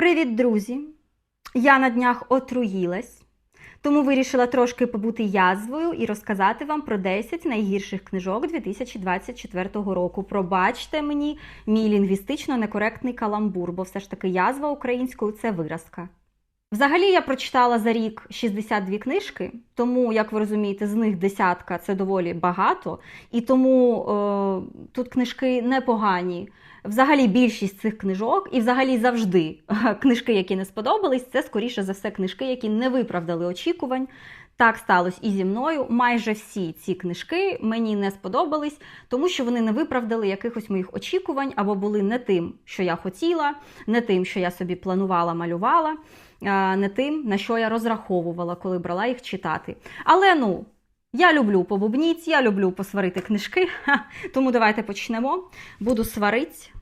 Привіт, друзі! Я на днях отруїлась, тому вирішила трошки побути язвою і розказати вам про 10 найгірших книжок 2024 року. Пробачте мені мій лінгвістично некоректний каламбур, бо все ж таки язва українською це виразка. Взагалі я прочитала за рік 62 книжки, тому, як ви розумієте, з них десятка це доволі багато, і тому е, тут книжки непогані. Взагалі більшість цих книжок, і взагалі завжди книжки, які не сподобались, це скоріше за все книжки, які не виправдали очікувань. Так сталося і зі мною. Майже всі ці книжки мені не сподобались, тому що вони не виправдали якихось моїх очікувань або були не тим, що я хотіла, не тим, що я собі планувала, малювала, не тим, на що я розраховувала, коли брала їх читати. Але ну. Я люблю побубніць, я люблю посварити книжки, ха, тому давайте почнемо. Буду сварить,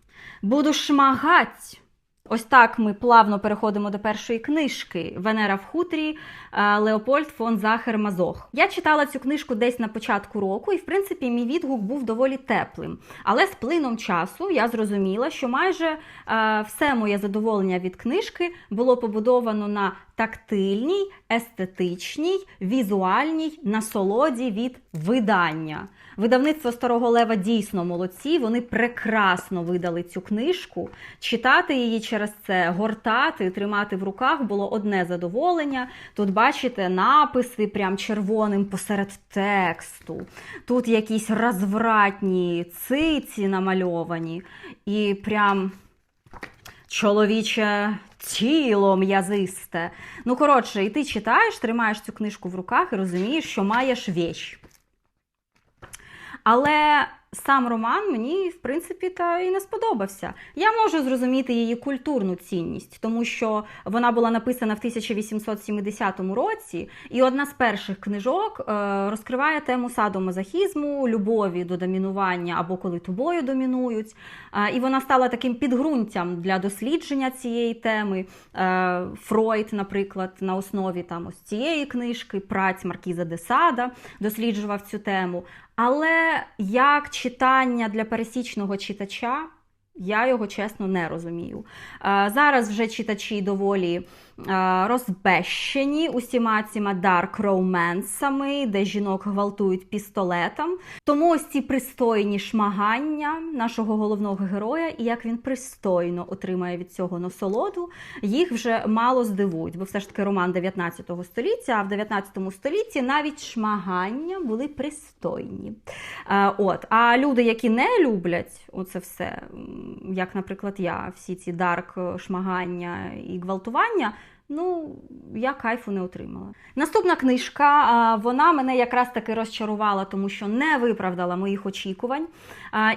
буду шмагать. Ось так ми плавно переходимо до першої книжки Венера в хутрі е, Леопольд фон Захер Мазох. Я читала цю книжку десь на початку року, і в принципі мій відгук був доволі теплим. Але з плином часу я зрозуміла, що майже е, все моє задоволення від книжки було побудовано на тактильній, естетичній, візуальній насолоді від видання. Видавництво Старого Лева дійсно молодці. Вони прекрасно видали цю книжку. Читати її через це, гортати, тримати в руках було одне задоволення. Тут бачите написи прям червоним посеред тексту. Тут якісь розвратні циці намальовані. І прям чоловіче тіло м'язисте. Ну, коротше, і ти читаєш, тримаєш цю книжку в руках і розумієш, що маєш віч. Але сам роман мені, в принципі, та і не сподобався. Я можу зрозуміти її культурну цінність, тому що вона була написана в 1870 році, і одна з перших книжок е, розкриває тему садомазохізму, любові до домінування або коли тобою домінують. Е, і вона стала таким підґрунтям для дослідження цієї теми. Е, Фройд, наприклад, на основі там ось цієї книжки, праць Маркіза де Сада досліджував цю тему. Але як читання для пересічного читача, я його чесно не розумію. Е, Зараз вже читачі доволі розбещені усіма цими дарк роуменсами, де жінок гвалтують пістолетом. Тому ось ці пристойні шмагання нашого головного героя, і як він пристойно отримає від цього насолоду, їх вже мало здивують, бо все ж таки роман 19 століття, а в 19 столітті навіть шмагання були пристойні. От. А люди, які не люблять оце все, як, наприклад, я, всі ці дарк шмагання і гвалтування. Ну, я кайфу не отримала. Наступна книжка, вона мене якраз таки розчарувала, тому що не виправдала моїх очікувань.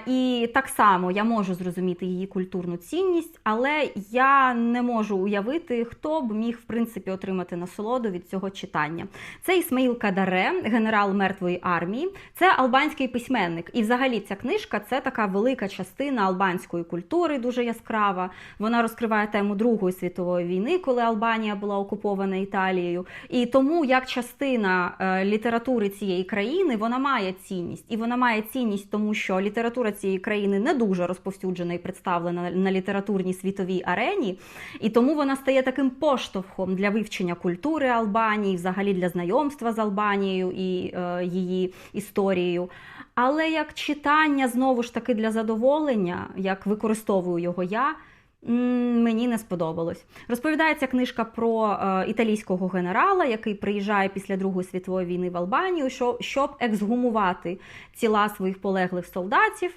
І так само я можу зрозуміти її культурну цінність, але я не можу уявити, хто б міг в принципі отримати насолоду від цього читання. Це Ісмаїл Кадаре, генерал мертвої армії. Це албанський письменник. І взагалі ця книжка це така велика частина албанської культури, дуже яскрава. Вона розкриває тему Другої світової війни, коли Албанія була окупована Італією. І тому як частина е, літератури цієї країни вона має цінність. І вона має цінність, тому що література цієї країни не дуже розповсюджена і представлена на- на літературній світовій арені. І тому вона стає таким поштовхом для вивчення культури Албанії, взагалі для знайомства з Албанією і е, її історією. Але як читання знову ж таки для задоволення, як використовую його я. Мені не сподобалось. Розповідається книжка про е, італійського генерала, який приїжджає після Другої світової війни в Албанію, що, щоб ексгумувати тіла своїх полеглих солдатів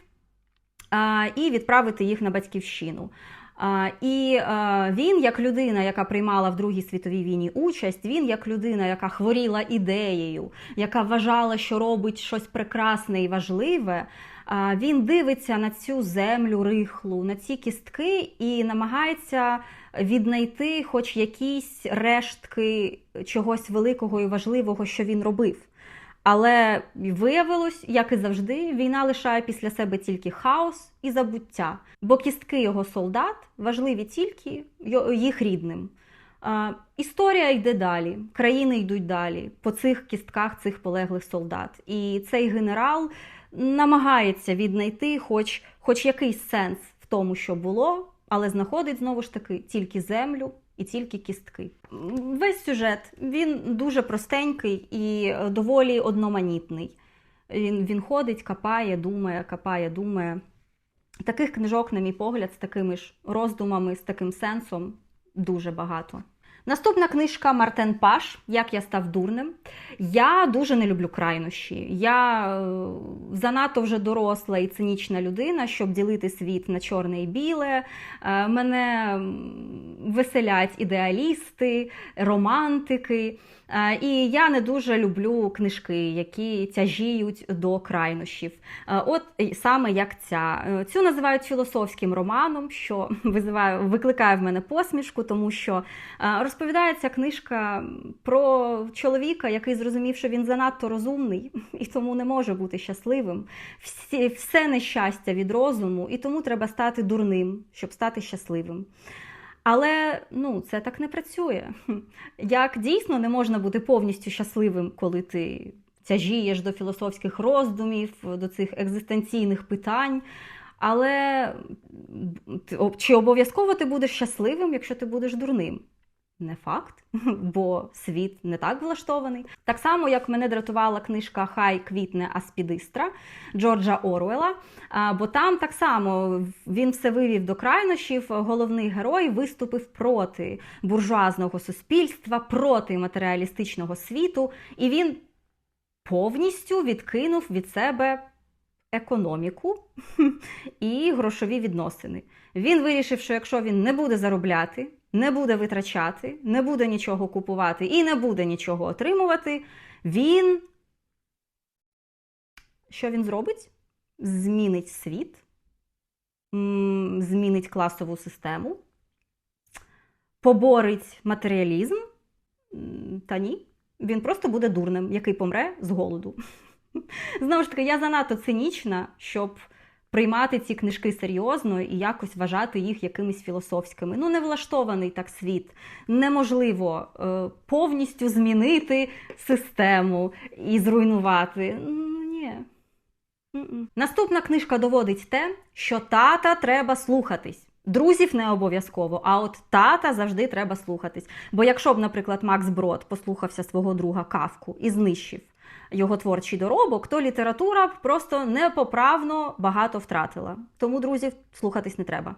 е, і відправити їх на батьківщину. А, І е, він, як людина, яка приймала в Другій світовій війні участь, він як людина, яка хворіла ідеєю, яка вважала, що робить щось прекрасне і важливе. Він дивиться на цю землю рихлу, на ці кістки і намагається віднайти хоч якісь рештки чогось великого і важливого, що він робив. Але виявилось, як і завжди, війна лишає після себе тільки хаос і забуття, бо кістки його солдат важливі тільки їх рідним. Історія йде далі, країни йдуть далі по цих кістках цих полеглих солдат. І цей генерал намагається віднайти хоч, хоч якийсь сенс в тому, що було, але знаходить знову ж таки тільки землю і тільки кістки. Весь сюжет він дуже простенький і е, доволі одноманітний. Він, він ходить, капає, думає, капає, думає. Таких книжок, на мій погляд, з такими ж роздумами, з таким сенсом дуже багато. Наступна книжка Мартен Паш Як я став дурним. Я дуже не люблю крайнощі. Я е, занадто вже доросла і цинічна людина, щоб ділити світ на чорне і біле. Е, Мене веселять ідеалісти, романтики. Е, І я не дуже люблю книжки, які тяжіють до крайнощів. От саме як ця. Цю називають філософським романом, що викликає в мене посмішку, тому що розповідається книжка про чоловіка, який зрозумів, що він занадто розумний і тому не може бути щасливим. Всі, все нещастя від розуму, і тому треба стати дурним, щоб стати щасливим. Але ну, це так не працює. Як дійсно не можна бути повністю щасливим, коли ти тяжієш до філософських роздумів, до цих екзистенційних питань. Але чи обов'язково ти будеш щасливим, якщо ти будеш дурним? Не факт, бо світ не так влаштований. Так само, як мене дратувала книжка Хай квітне Аспідистра Джорджа Оруела. Бо там так само він все вивів до крайнощів. Головний герой виступив проти буржуазного суспільства, проти матеріалістичного світу, і він повністю відкинув від себе економіку і грошові відносини. Він вирішив, що якщо він не буде заробляти, не буде витрачати, не буде нічого купувати і не буде нічого отримувати, він що він зробить? Змінить світ, змінить класову систему, поборить матеріалізм. Та ні, він просто буде дурним, який помре з голоду. Знову ж таки, я занадто цинічна, щоб приймати ці книжки серйозно і якось вважати їх якимись філософськими. Ну, не влаштований так світ. Неможливо е, повністю змінити систему і зруйнувати. Ну, ні. Наступна книжка доводить те, що тата треба слухатись. Друзів не обов'язково, а от тата завжди треба слухатись. Бо якщо б, наприклад, Макс Брод послухався свого друга Кавку і знищив його творчий доробок, то література просто непоправно багато втратила. Тому друзів слухатись не треба.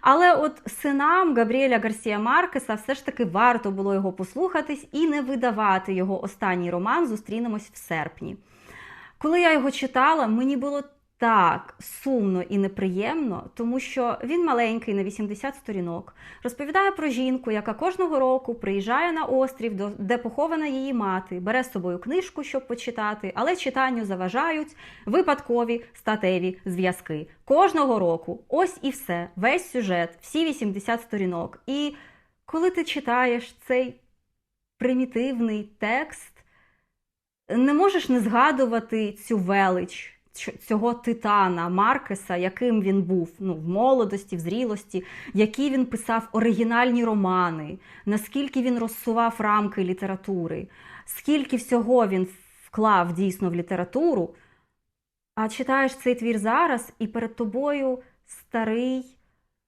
Але от синам Габріеля Гарсія Маркеса все ж таки варто було його послухатись і не видавати його останній роман Зустрінемось в серпні. Коли я його читала, мені було так сумно і неприємно, тому що він маленький на 80 сторінок, розповідає про жінку, яка кожного року приїжджає на острів, де похована її мати, бере з собою книжку, щоб почитати, але читанню заважають випадкові статеві зв'язки. Кожного року, ось і все, весь сюжет, всі 80 сторінок. І коли ти читаєш цей примітивний текст, не можеш не згадувати цю велич цього титана Маркеса, яким він був ну, в молодості, в зрілості, які він писав оригінальні романи, наскільки він розсував рамки літератури, скільки всього він вклав дійсно в літературу. А читаєш цей твір зараз, і перед тобою старий,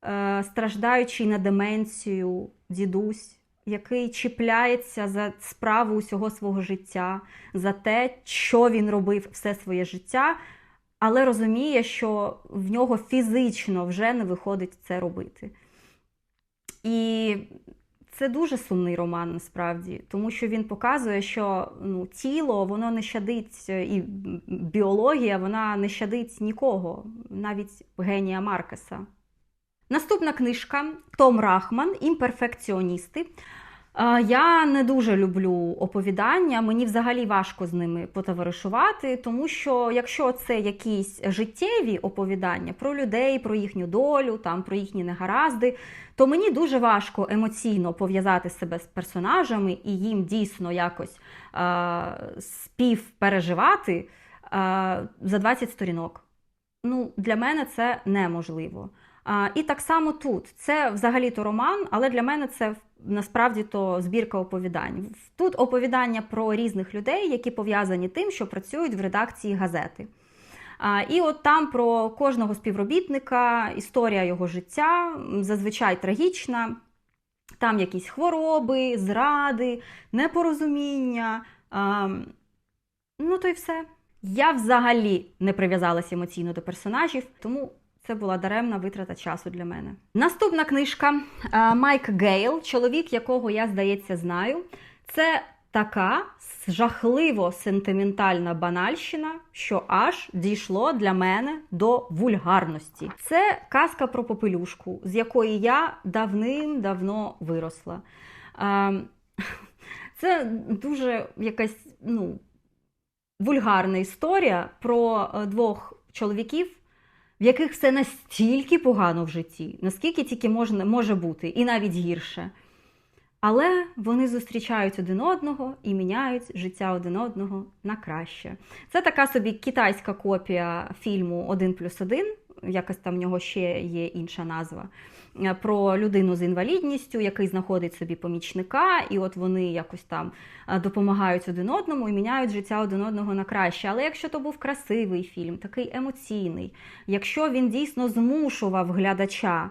е, страждаючий на деменцію дідусь, який чіпляється за справу усього свого життя, за те, що він робив все своє життя, але розуміє, що в нього фізично вже не виходить це робити. І це дуже сумний роман насправді, тому що він показує, що ну, тіло воно не щадить, е, і біологія вона не щадить нікого, навіть генія Маркеса. Наступна книжка Том Рахман Імперфекціоністи. Е, Я не дуже люблю оповідання, мені взагалі важко з ними потоваришувати, тому що якщо це якісь життєві оповідання про людей, про їхню долю, там про їхні негаразди, то мені дуже важко емоційно пов'язати себе з персонажами і їм дійсно якось е, співпереживати е, за 20 сторінок. Ну, для мене це неможливо. А, і так само тут. Це взагалі-то роман, але для мене це насправді то збірка оповідань. Тут оповідання про різних людей, які пов'язані тим, що працюють в редакції газети. І от там про кожного співробітника історія його життя зазвичай трагічна. Там якісь хвороби, зради, непорозуміння. Ну то й все. Я взагалі не прив'язалася емоційно до персонажів, тому це була даремна витрата часу для мене. Наступна книжка Майк Гейл, чоловік, якого я, здається, знаю. Це така жахливо сентиментальна банальщина, що аж дійшло для мене до вульгарності. Це казка про попелюшку, з якої я давним-давно виросла. Це дуже якась ну, вульгарна історія про е, двох чоловіків, в яких все настільки погано в житті, наскільки тільки можна, може бути, і навіть гірше. Але вони зустрічають один одного і міняють життя один одного на краще. Це така собі китайська копія фільму Один плюс один. Якось там в нього ще є інша назва. Е, Про людину з інвалідністю, який знаходить собі помічника, і от вони якось там е, допомагають один одному і міняють життя один одного на краще. Але якщо то був красивий фільм, такий емоційний, якщо він дійсно змушував глядача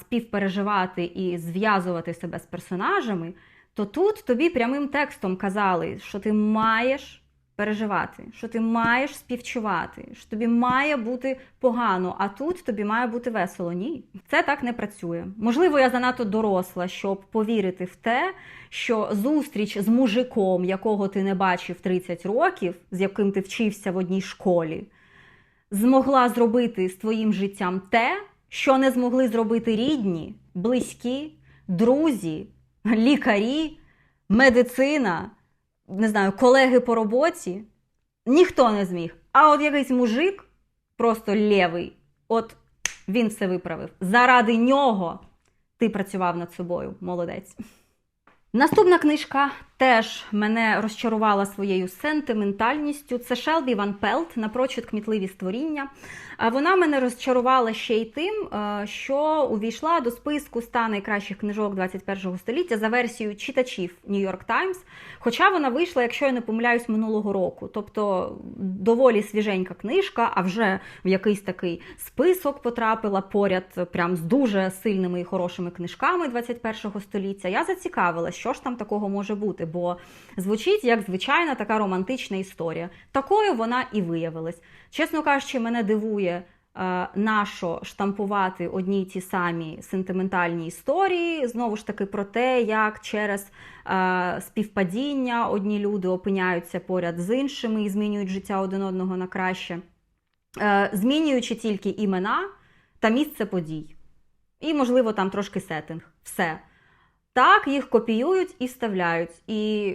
співпереживати і зв'язувати себе з персонажами, то тут тобі прямим текстом казали, що ти маєш переживати, що ти маєш співчувати, що тобі має бути погано, а тут тобі має бути весело. Ні, це так не працює. Можливо, я занадто доросла, щоб повірити в те, що зустріч з мужиком, якого ти не бачив 30 років, з яким ти вчився в одній школі, змогла зробити з твоїм життям те, що не змогли зробити рідні, близькі, друзі, лікарі, медицина, не знаю, колеги по роботі. Ніхто не зміг. А от якийсь мужик, просто лєвий, от він все виправив. Заради нього ти працював над собою. Молодець. Наступна книжка теж мене розчарувала своєю сентиментальністю. Це Шелбі Ван Пелт напрочуд кмітливі створіння. А Вона мене розчарувала ще й тим, е, що увійшла до списку 100 найкращих книжок 21 століття за версією читачів York Times. Хоча вона вийшла, якщо я не помиляюсь, минулого року. Тобто доволі свіженька книжка, а вже в якийсь такий список потрапила поряд прям з дуже сильними і хорошими книжками 21 століття. Я зацікавилась, що ж там такого може бути, бо звучить як звичайна така романтична історія. Такою вона і виявилась. Чесно кажучи, мене дивує. е, Нащо штампувати одні й ті самі сентиментальні історії, знову ж таки, про те, як через е, співпадіння одні люди опиняються поряд з іншими і змінюють життя один одного на краще, е, змінюючи тільки імена та місце подій. І, можливо, там трошки сеттинг. Все. Так, їх копіюють і вставляють. І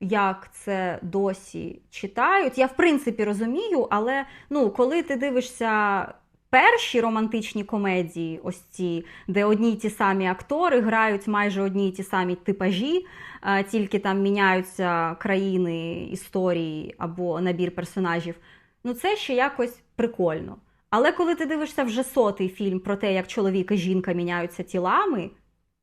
як це досі читають, я в принципі розумію, але ну, коли ти дивишся перші романтичні комедії, ось ці, де одні й ті самі актори грають майже одні й ті самі типажі, тільки там міняються країни, історії або набір персонажів, ну це ще якось прикольно. Але коли ти дивишся вже сотий фільм про те, як чоловік і жінка міняються тілами,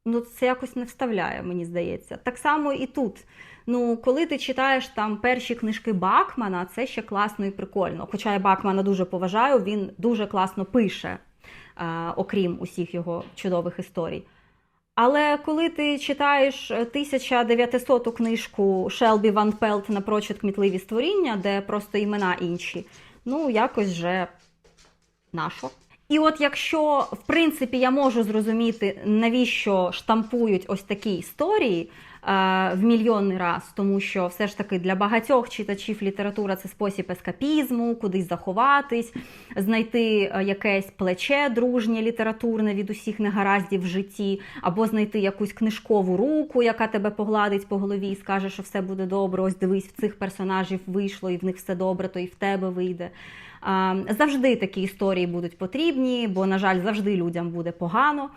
ну це якось не вставляє, мені здається. Так само і тут. Ну, коли ти читаєш там перші книжки Бакмана, це ще класно і прикольно. Хоча я Бакмана дуже поважаю, він дуже класно пише, е, окрім усіх його чудових історій. Але коли ти читаєш 1900 книжку Шелбі Ван Пелт напрочуд кмітливі створіння, де просто імена інші, ну якось вже нашо. І от якщо, в принципі, я можу зрозуміти, навіщо штампують ось такі історії е, в мільйонний раз, тому що все ж таки для багатьох читачів література це спосіб ескапізму, кудись заховатись, знайти е, якесь плече дружнє літературне від усіх негараздів в житті, або знайти якусь книжкову руку, яка тебе погладить по голові і скаже, що все буде добре. Ось дивись, в цих персонажів вийшло, і в них все добре, то і в тебе вийде. Завжди такі історії будуть потрібні, бо, на жаль, завжди людям буде погано,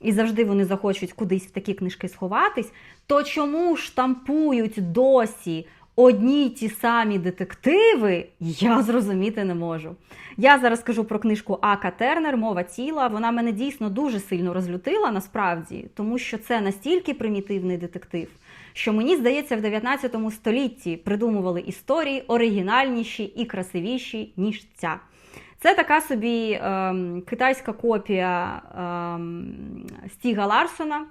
і завжди вони захочуть кудись в такі книжки сховатись. То чому штампують досі одні й ті самі детективи, я зрозуміти не можу. Я зараз скажу про книжку Ака Тернер Мова тіла. Вона мене дійсно дуже сильно розлютила насправді, тому що це настільки примітивний детектив, що мені здається, в 19 столітті придумували історії оригінальніші і красивіші, ніж ця. Це така собі е, китайська копія е, Стіга Ларсона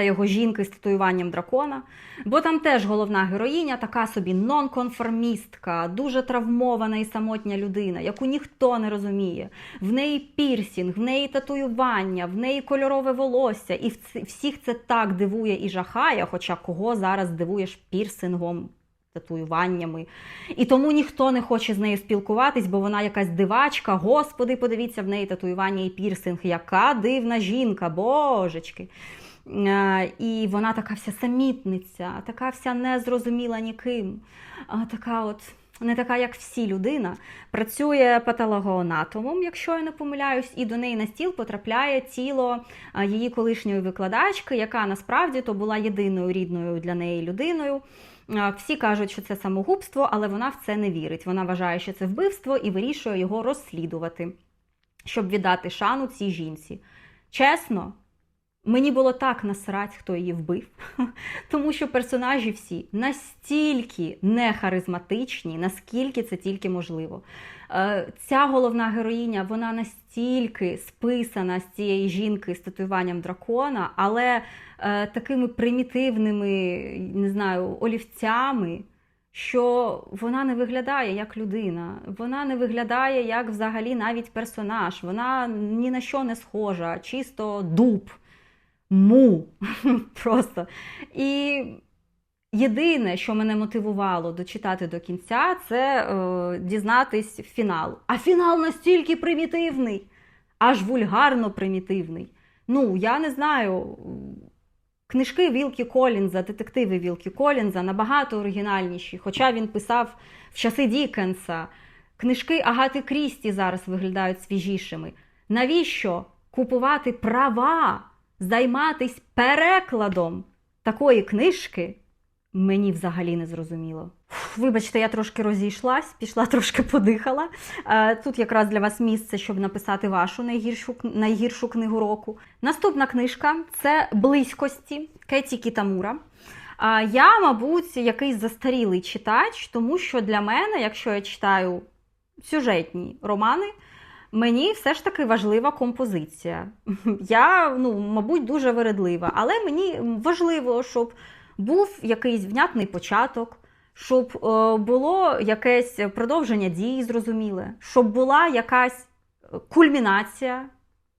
та його жінки з татуюванням дракона. Бо там теж головна героїня, така собі нонконформістка, дуже травмована і самотня людина, яку ніхто не розуміє. В неї пірсінг, в неї татуювання, в неї кольорове волосся. І всіх це так дивує і жахає, хоча кого зараз дивуєш пірсингом. Татуюваннями. І тому ніхто не хоче з нею спілкуватись, бо вона якась дивачка. Господи, подивіться в неї татуювання і пірсинг. Яка дивна жінка, божечки. Е, І вона така вся самітниця, така вся незрозуміла ніким. Така от. Не така, як всі людина, працює патологоанатомом, якщо я не помиляюсь, і до неї на стіл потрапляє тіло її колишньої викладачки, яка насправді то була єдиною рідною для неї людиною. Всі кажуть, що це самогубство, але вона в це не вірить. Вона вважає, що це вбивство і вирішує його розслідувати, щоб віддати шану цій жінці. Чесно, мені було так насрать, хто її вбив, тому що персонажі всі настільки нехаризматичні, наскільки це тільки можливо. Е, Ця головна героїня, вона настільки списана з цієї жінки з татуюванням дракона, але е, такими примітивними, не знаю, олівцями. Що вона не виглядає як людина, вона не виглядає як взагалі навіть персонаж, вона ні на що не схожа, чисто дуб, му. Просто. І єдине, що мене мотивувало дочитати до кінця, це е, дізнатись фінал. А фінал настільки примітивний, аж вульгарно примітивний. Ну, я не знаю. Книжки Вілкі Колінза, детективи Вілкі Колінза набагато оригінальніші, хоча він писав в часи Дікенса. Книжки Агати Крісті зараз виглядають свіжішими. Навіщо купувати права, займатись перекладом такої книжки? Мені взагалі не зрозуміло. Вибачте, я трошки розійшлась, пішла трошки подихала. Е, Тут якраз для вас місце, щоб написати вашу найгіршу, найгіршу книгу року. Наступна книжка це Близькості Кеті Кітамура. Я, мабуть, якийсь застарілий читач, тому що для мене, якщо я читаю сюжетні романи, мені все ж таки важлива композиція. Я, ну, мабуть, дуже вередлива, але мені важливо, щоб був якийсь внятний початок, щоб е, було якесь продовження дій, зрозуміле, щоб була якась кульмінація,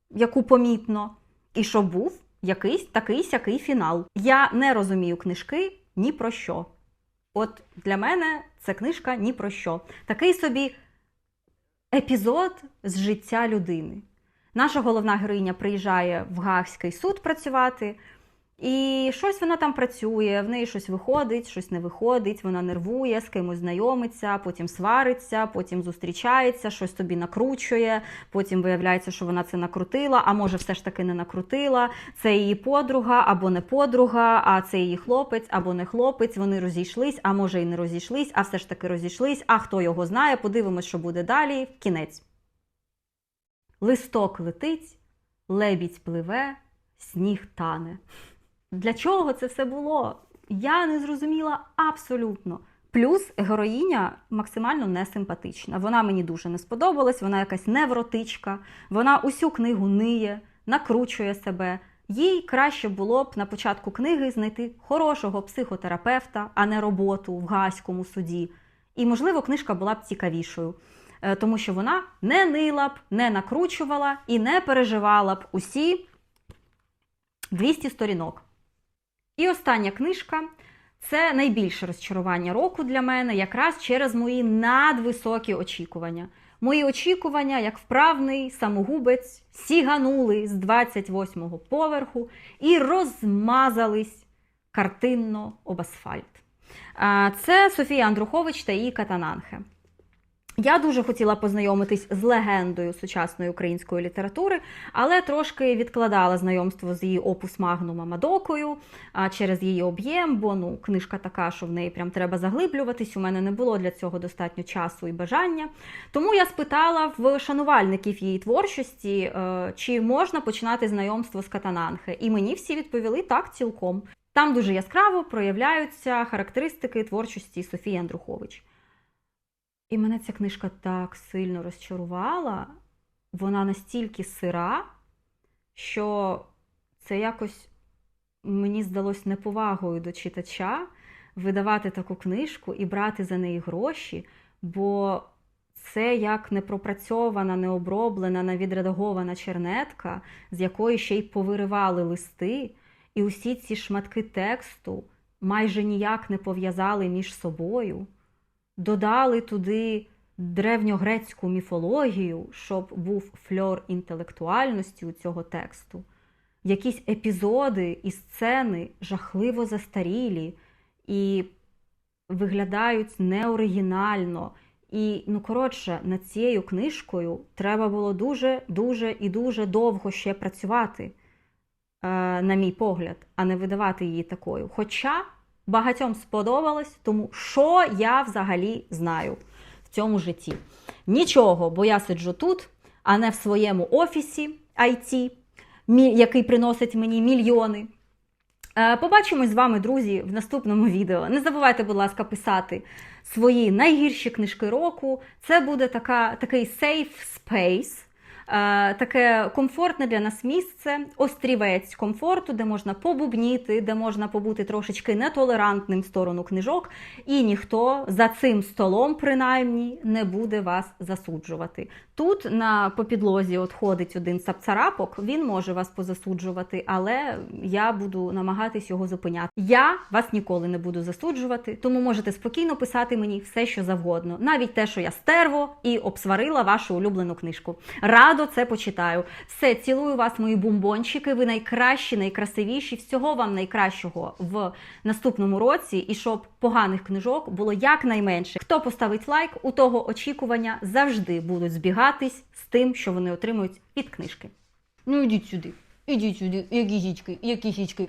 яку помітно, і щоб був якийсь такий сякий фінал. Я не розумію книжки ні про що. От для мене це книжка ні про що. Такий собі епізод з життя людини. Наша головна героїня приїжджає в Гаагський суд працювати. І щось вона там працює, в неї щось виходить, щось не виходить, вона нервує, з кимось знайомиться, потім свариться, потім зустрічається, щось тобі накручує, потім виявляється, що вона це накрутила, а може все ж таки не накрутила. Це її подруга або не подруга, а це її хлопець або не хлопець. Вони розійшлись, а може і не розійшлись, а все ж таки розійшлись. А хто його знає, подивимось, що буде далі. Кінець. Листок летить, лебідь пливе, сніг тане. Для чого це все було? Я не зрозуміла абсолютно. Плюс героїня максимально несимпатична. Вона мені дуже не сподобалась, вона якась невротичка, вона усю книгу ниє, накручує себе. Їй краще було б на початку книги знайти хорошого психотерапевта, а не роботу в гаському суді. І, можливо, книжка була б цікавішою, Е, тому що вона не нила б, не накручувала і не переживала б усі 200 сторінок. І остання книжка це найбільше розчарування року для мене, якраз через мої надвисокі очікування. Мої очікування, як вправний самогубець, сіганули з 28-го поверху і розмазались картинно об асфальт. Це Софія Андрухович та її Катананхе. Я дуже хотіла познайомитись з легендою сучасної української літератури, але трошки відкладала знайомство з її опус магнума Мадокою а, через її об'єм, бо ну, книжка така, що в неї прям треба заглиблюватись. У мене не було для цього достатньо часу і бажання. Тому я спитала в шанувальників її творчості, е, чи можна починати знайомство з Катананхе. І мені всі відповіли так, цілком. Там дуже яскраво проявляються характеристики творчості Софії Андрухович. І мене ця книжка так сильно розчарувала, вона настільки сира, що це якось мені здалось неповагою до читача видавати таку книжку і брати за неї гроші, бо це як непропрацьована, необроблена, невідредагована чернетка, з якої ще й повиривали листи, і усі ці шматки тексту майже ніяк не пов'язали між собою, додали туди древньогрецьку міфологію, щоб був фльор інтелектуальності у цього тексту. Якісь епізоди і сцени жахливо застарілі і виглядають неоригінально. І, ну, коротше, над цією книжкою треба було дуже, дуже і дуже довго ще працювати, е, на мій погляд, а не видавати її такою. Хоча багатьом сподобалось, тому що я взагалі знаю в цьому житті? Нічого, бо я сиджу тут, а не в своєму офісі IT, який приносить мені мільйони. Е, Побачимось з вами, друзі, в наступному відео. Не забувайте, будь ласка, писати свої найгірші книжки року. Це буде така, такий safe space, таке комфортне для нас місце, острівець комфорту, де можна побубніти, де можна побути трошечки нетолерантним в сторону книжок, і ніхто за цим столом, принаймні, не буде вас засуджувати. Тут на по підлозі от ходить один сапцарапок, він може вас позасуджувати, але я буду намагатись його зупиняти. Я вас ніколи не буду засуджувати, тому можете спокійно писати мені все, що завгодно, навіть те, що я стерво і обсварила вашу улюблену книжку. Радо це почитаю. Все, цілую вас, мої бомбончики. Ви найкращі, найкрасивіші. Всього вам найкращого в наступному році, і щоб поганих книжок було якнайменше. Хто поставить лайк, у того очікування завжди будуть збігатись з тим, що вони отримують від книжки. Ну ідіть сюди, ідіть сюди, які гічки, які гічки.